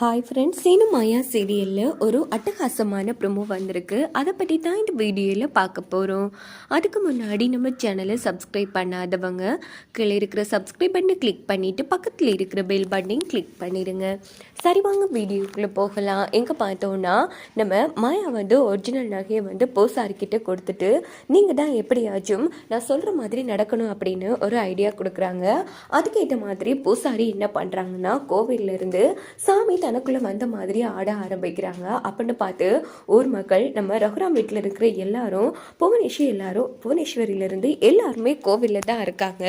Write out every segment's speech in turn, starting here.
Hi friends Seenu மாயா சீரியலில் ஒரு அட்டகாசமான ப்ரொமோ வந்திருக்கு. அதை பற்றி தான் இந்த வீடியோவில் பார்க்க போகிறோம் அதுக்கு முன்னாடி நம்ம சேனலை சப்ஸ்கிரைப் பண்ணாதவங்க கீழே இருக்கிற சப்ஸ்கிரைப் பண்ணி கிளிக் பண்ணிவிட்டு பக்கத்தில் இருக்கிற பெல் பட்டனையும் கிளிக் பண்ணிடுங்க சரி வாங்க வீடியோக்குள்ளே போகலாம். எங்கே பார்த்தோன்னா நம்ம மாயா வந்து ஒரிஜினல் நகையை வந்து போசாரிக்கிட்ட கொடுத்துட்டு நீங்கள் தான் எப்படியாச்சும் நான் சொல்கிற மாதிரி நடக்கணும் அப்படின்னு ஒரு ஐடியா கொடுக்குறாங்க. அதுக்கேற்ற மாதிரி பூசாரி என்ன பண்ணுறாங்கன்னா கோவில்ல இருந்து சாமி தனக்குள்ளே வந்த மாதிரி ஆட ஆரம்பிக்கிறாங்க. அப்படின்னு பார்த்து ஊர் மக்கள் நம்ம ரகுராம் வீட்டில் இருக்கிற எல்லாரும் புவனேஸ்வரி எல்லாரும் புவனேஸ்வரியிலேருந்து எல்லாருமே கோவிலில் தான் இருக்காங்க.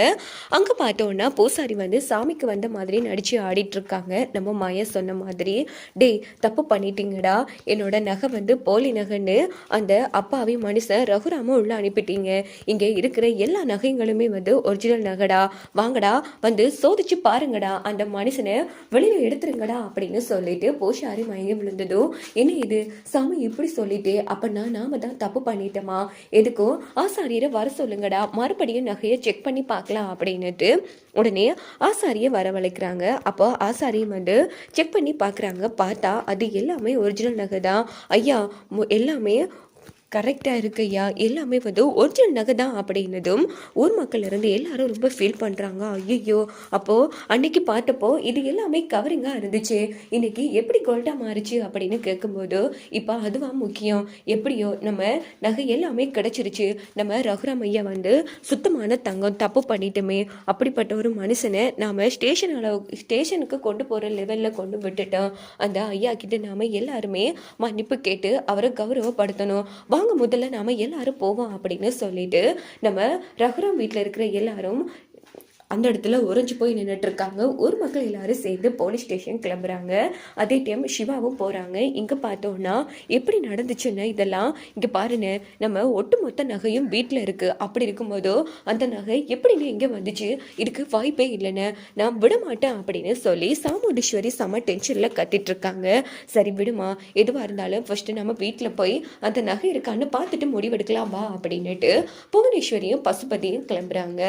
அங்கே பார்த்தோன்னா பூசாரி வந்து சாமிக்கு வந்த மாதிரி நடித்து ஆடிட்டுருக்காங்க. நம்ம மாயா சொன்ன மாதிரி டேய் தப்பு பண்ணிட்டீங்கடா. என்னோட நகை வந்து போலி நகைன்னு அந்த அப்பாவி மனுஷன் ரகுராமும் உள்ள அனுப்பிட்டீங்க. இங்கே இருக்கிற எல்லா நகைங்களுமே வந்து ஒரிஜினல் நகைடா. வாங்கடா வந்து சோதிச்சு பாருங்கடா. அந்த மனுஷனை வெளியில் எடுத்துருங்கடா அப்படின்னு சொல்லிட்டு போஷாரி மயங்கி விழுந்ததும் என்ன இது? சாமி இப்படி சொல்லிட்டு அப்பனா நாம தான் தப்பு பண்ணிட்டோமா? எதுக்கும் ஆசாரியரை வர சொல்லுங்கடா. மறுபடியும் நகையை செக் பண்ணி பார்க்கலாம் அப்படின்னுட்டு உடனே ஆசாரியை வரவழைக்கிறாங்க. அப்போ ஆசாரியும் வந்து செக் பண்ணி பார்க்குறாங்க. பார்த்தா அது எல்லாமே ஒரிஜினல் நகை தான். ஐயா எல்லாமே கரெக்டாக இருக்கையா? எல்லாமே வந்து ஒரிஜினல் நகை தான் அப்படின்னதும் ஊர் மக்கள் இருந்து எல்லாரும் ரொம்ப ஃபீல் பண்ணுறாங்க ஐயோ அப்போது அன்னைக்கு பார்த்தப்போ இது எல்லாமே கவரிங்காக இருந்துச்சு. இன்னைக்கு எப்படி கோல்டாக மாறுச்சு அப்படின்னு கேட்கும்போது இப்போ அதுவாக முக்கியம். எப்படியோ நம்ம நகை எல்லாமே கிடைச்சிருச்சு. நம்ம ரகுராம் ஐயா வந்து சுத்தமான தங்கம் தப்பு பண்ணிட்டோமே அப்படிப்பட்ட ஒரு மனுஷனை நாம் ஸ்டேஷன் அளவு ஸ்டேஷனுக்கு கொண்டு போகிற லெவலில் கொண்டு விட்டுட்டோம். அந்த ஐயா கிட்ட நாம் எல்லாருமே மன்னிப்பு கேட்டு அவரை கௌரவப்படுத்தணும். வாங்க முதல்ல நாம எல்லாரும் போவோம் அப்படின்னு சொல்லிட்டு நம்ம ரகுராம் வீட்டில் இருக்கிற எல்லாரும் அந்த இடத்துல உறைஞ்சு போய் நின்றுட்டு இருக்காங்க ஊர் மக்கள் எல்லாரும் சேர்ந்து போலீஸ் ஸ்டேஷன் கிளம்புறாங்க. அதே டைம் சிவாவும் போகிறாங்க இங்கே பார்த்தோன்னா எப்படி நடந்துச்சுன்னு இதெல்லாம் இங்கே பாருங்க. நம்ம ஒட்டுமொத்த நகையும் வீட்டில் இருக்குது அப்படி இருக்கும்போதோ அந்த நகை எப்படின்னு இங்கே வந்துச்சு? இதுக்கு வாய்ப்பே இல்லைன்னு நான் விட மாட்டேன் அப்படின்னு சொல்லி சாமுண்டீஸ்வரி செம டென்ஷனில் கத்திட்டு இருக்காங்க சரி விடுமா எதுவாக இருந்தாலும் ஃபர்ஸ்ட் நம்ம வீட்டில் போய் அந்த நகை இருக்கான்னு பார்த்துட்டு முடிவெடுக்கலாம் வா அப்படின்னுட்டு புவனேஸ்வரியும் பசுபதியும் கிளம்புறாங்க.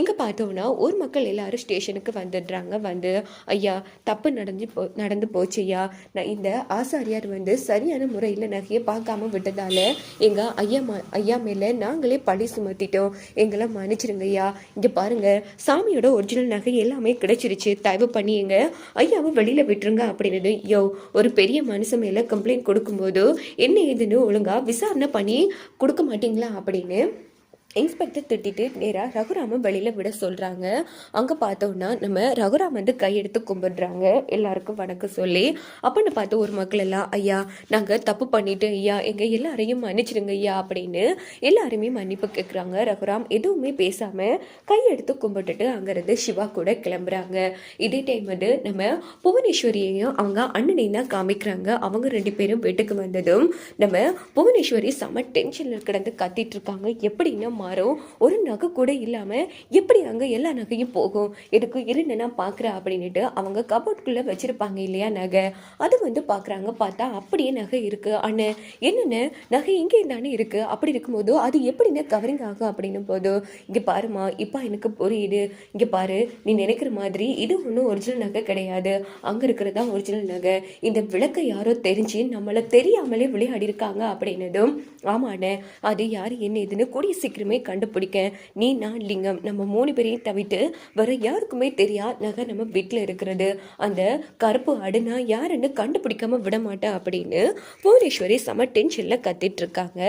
இங்கே பார்த்தோன்னா ஊர் மக்கள் எல்லாரும் ஸ்டேஷனுக்கு வந்துடுறாங்க. வந்து ஐயா தப்பு நடந்து போ நடந்து போச்சு ஐயா. நான் இந்த ஆசாரியார் வந்து சரியான முறையில் நகையை பார்க்காம விட்டதால எங்கள் ஐயா மா ஐயா மேலே நாங்களே பழி சுமத்திட்டோம். எங்களை மன்னிச்சிருங்க ஐயா. இங்கே பாருங்கள் சாமியோட ஒரிஜினல் நகை எல்லாமே கிடைச்சிருச்சு. தயவு பண்ணி எங்கள் ஐயாவை வெளியில் விட்டுருங்க அப்படின்னது. யோ ஒரு பெரிய மனுஷன் மேலே கம்ப்ளைண்ட் கொடுக்கும்போது என்ன ஏதுன்னு ஒழுங்காக விசாரணை பண்ணி கொடுக்க மாட்டீங்களா? அப்படின்னு இன்ஸ்பெக்டர் திட்டிட்டு நேராக ரகுராமன் வெளியில் விட சொல்கிறாங்க அங்கே பார்த்தோன்னா நம்ம ரகுராம் வந்து கையெடுத்து கும்பிடுறாங்க. எல்லாருக்கும் வணக்கம் சொல்லி. அப்படின்னு பார்த்து ஒரு மக்கள் எல்லாம் ஐயா நாங்கள் தப்பு பண்ணிட்டோம் ஐயா. எங்கள் எல்லாரையும் மன்னிச்சிடுங்க ஐயா அப்படின்னு எல்லாருமே மன்னிப்பு கேட்குறாங்க ரகுராம் எதுவுமே பேசாமல் கையெடுத்து கும்பிட்டுட்டு அங்கேருந்து சிவா கூட கிளம்புறாங்க. இதே டைம் வந்து நம்ம புவனேஸ்வரியையும் அவங்க அண்ணனையும் தான் காமிக்கிறாங்க. அவங்க ரெண்டு பேரும் வீட்டுக்கு வந்ததும் நம்ம புவனேஸ்வரி செம டென்ஷனில் கிடந்து கத்திட்டு இருக்காங்க. எப்படின்னா மாறும் ஒரு நகை கூட இல்லாமல் எப்படி அங்கே எல்லா நகையும் போகும்? எதுக்கு இருன்னு நான் பார்க்குறேன் அப்படின்னுட்டு அவங்க கபோர்ட்குள்ளே வச்சுருப்பாங்க இல்லையா நகை. அது வந்து பார்க்குறாங்க பார்த்தா அப்படியே நகை இருக்குது அண்ணே என்னென்ன நகை இங்கே தானே இருக்குது அப்படி இருக்கும்போது அது எப்படின்னு கவரிங் ஆகும் அப்படின்னும் போது இங்கே பாருமா இப்போ எனக்கு புரியுது. இங்கே பாரு நீ நினைக்கிற மாதிரி இது ஒன்றும் ஒரிஜினல் நகை கிடையாது. அங்கே இருக்கிறது தான் ஒரிஜினல் நகை. இந்த விளக்கை யாரோ தெரிஞ்சு நம்மளை தெரியாமலே விளையாடி இருக்காங்க அப்படின்னதும் ஆமாண்ணே அது யார் என்ன இதுன்னு கூடிய சீக்கிரமே கண்டுபிடிக்க நீ நான் லிங்கம் நம்ம மூணு பேரையும் தவிட்டு வேற யாருக்குமே தெரியா நகை நம்ம வீட்டில் இருக்கிறது. அந்த கருப்பு அடுனா யாருன்னு கண்டுபிடிக்காம விட மாட்டேன் அப்படின்னு புவனேஸ்வரி செம டென்ஷனில் கத்திட்டு இருக்காங்க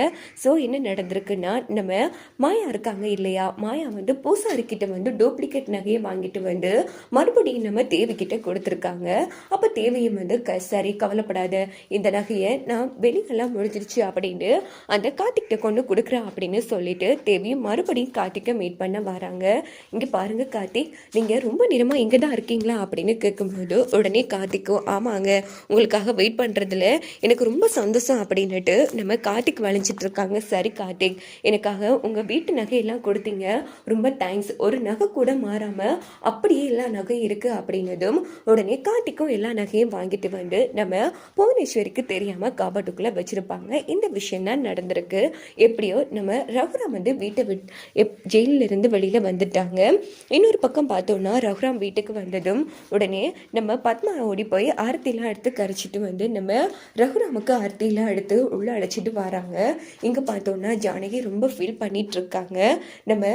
ஸோ என்ன நடந்திருக்குன்னா நம்ம மாயா இருக்காங்க இல்லையா? மாயா வந்து பூசாரிக்கிட்ட வந்து டூப்ளிகேட் நகையை வாங்கிட்டு வந்து மறுபடியும் நம்ம தேவிக்கிட்ட கொடுத்துருக்காங்க. அப்போ தேவியும் வந்து க சரி கவலைப்படாத. இந்த நகையை நான் வெளியெல்லாம் முடிஞ்சிருச்சு அப்படின்னு அந்த கார்த்திக்கிட்ட கொண்டு கொடுக்குறேன் அப்படின்னு சொல்லிட்டு தேவியும் மறுபடியும் கார்த்திக்கை மீட் பண்ண வராங்க. இங்கே பாருங்க கார்த்திக் நீங்கள் ரொம்ப நேரமாக இங்கே தான் இருக்கீங்களா அப்படின்னு கேட்கும்போது உடனே கார்த்திக்கும் ஆமாங்க உங்களுக்காக வெயிட் பண்ணுறதுல எனக்கு ரொம்ப சந்தோஷம் அப்படின்னுட்டு நம்ம கார்த்திக் வளைஞ்சிட்டு இருக்காங்க. சரி கார்த்திக் எனக்காக உங்கள் வீட்டு நகையெல்லாம் கொடுத்தீங்க. ரொம்ப தேங்க்ஸ் ஒரு நகை கூட மாறாமல் அப்படியே எல்லா நகையும் இருக்குது அப்படின்னதும் உடனே கார்த்திக்கும் எல்லா நகையும் வாங்கிட்டு வந்து நம்ம புவனேஸ்வரிக்கு தெரியாமல் காபாட்டுக்குள்ளே வச்சுருப்பாங்க. இந்த விஷயம் தான் நடந்திருக்கு. எப்படியோ நம்ம ரகுராம் வந்து வீட்டை விட் எப் ஜெயிலில் இருந்து வெளியில் வந்துட்டாங்க. இன்னொரு பக்கம் பார்த்தோன்னா ரகுராம் வீட்டுக்கு வந்ததும் உடனே நம்ம பத்மா ஓடி போய் ஆரத்திலாம் எடுத்து கரைச்சிட்டு வந்து நம்ம ரகுராமுக்கு ஆரத்திலாம் எடுத்து உள்ளே அழைச்சிட்டு வராங்க. இங்கே பார்த்தோன்னா ஜானகி ரொம்ப ஃபீல் பண்ணிட்டு இருக்காங்க நம்ம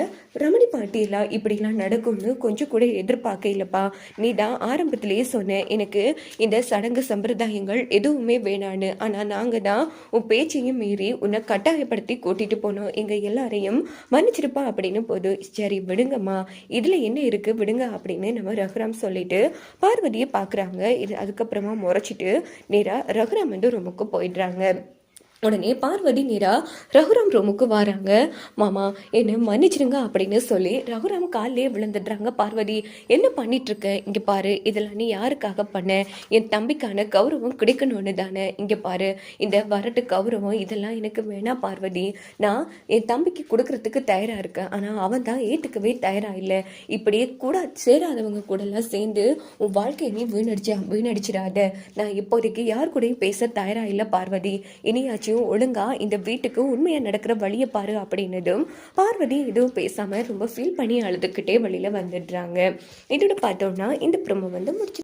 ரமணி பாட்டியெல்லாம் இப்படிலாம் நடக்கும்னு கொஞ்சம் கூட எதிர்பார்க்க இல்லைப்பா நீ தான் ஆரம்பத்திலேயே சொன்னேன் எனக்கு இந்த சடங்கு சம்பிரதாயங்கள் எதுவுமே வேணான்னு. ஆனால் நாங்கள் தான் உன் பேச்சையும் மீறி உன்னை கட்டாயப்படுத்தி கூட்டிகிட்டு போனோம். எங்கள் எல்லாரையும் மன்னிச்சிருப்பா அப்படின்னு போது சரி விடுங்கம்மா. இதில் என்ன இருக்குது விடுங்க அப்படின்னு நம்ம ரகுராம் சொல்லிட்டு பார்வதியை பார்க்குறாங்க இது அதுக்கப்புறமா முறைச்சிட்டு நேராக ரகுராம் வந்து ரூமுக்கு போயிடுறாங்க. உடனே பார்வதி நேரா ரகுராம் ரூமுக்கு வராங்க. மாமா என்னை மன்னிச்சிடுங்க அப்படின்னு சொல்லி ரகுராம் காலிலே விழுந்துடுறாங்க பார்வதி. என்ன பண்ணிட்டு இருக்க இங்கே பாரு இதெல்லாம் நீ யாருக்காக பண்ண? என் தம்பிக்கான கௌரவம் கிடைக்கணும்னு தானே. இங்கே பாரு இந்த வரட்டு கௌரவம் இதெல்லாம் எனக்கு வேணாம் பார்வதி. நான் என் தம்பிக்கு கொடுக்கறதுக்கு தயாராக இருக்கேன். ஆனால் அவன் தான் ஏற்றுக்கவே தயாராக இல்லை. இப்படியே கூட சேராதவங்க கூடலாம் சேர்ந்து உன் வாழ்க்கையை நீ வீணடிச்சா வீணடிச்சிடாத. நான் இப்போதைக்கு யார் கூடயும் பேச தயாராக இல்லை பார்வதி. இனியாச்சும் ஒழுங்கா இந்த வீட்டுக்கு உண்மையாக நடக்கிற வழியை பாரு அப்படின்னதும் பார்வதி எதுவும் பேசாமல் ரொம்ப ஃபீல் பண்ணி அழுதுகிட்டே வழியில வந்துடுறாங்க. இதோட பார்த்தோம்னா இந்த ப்ரொமோ வந்து முடிச்சு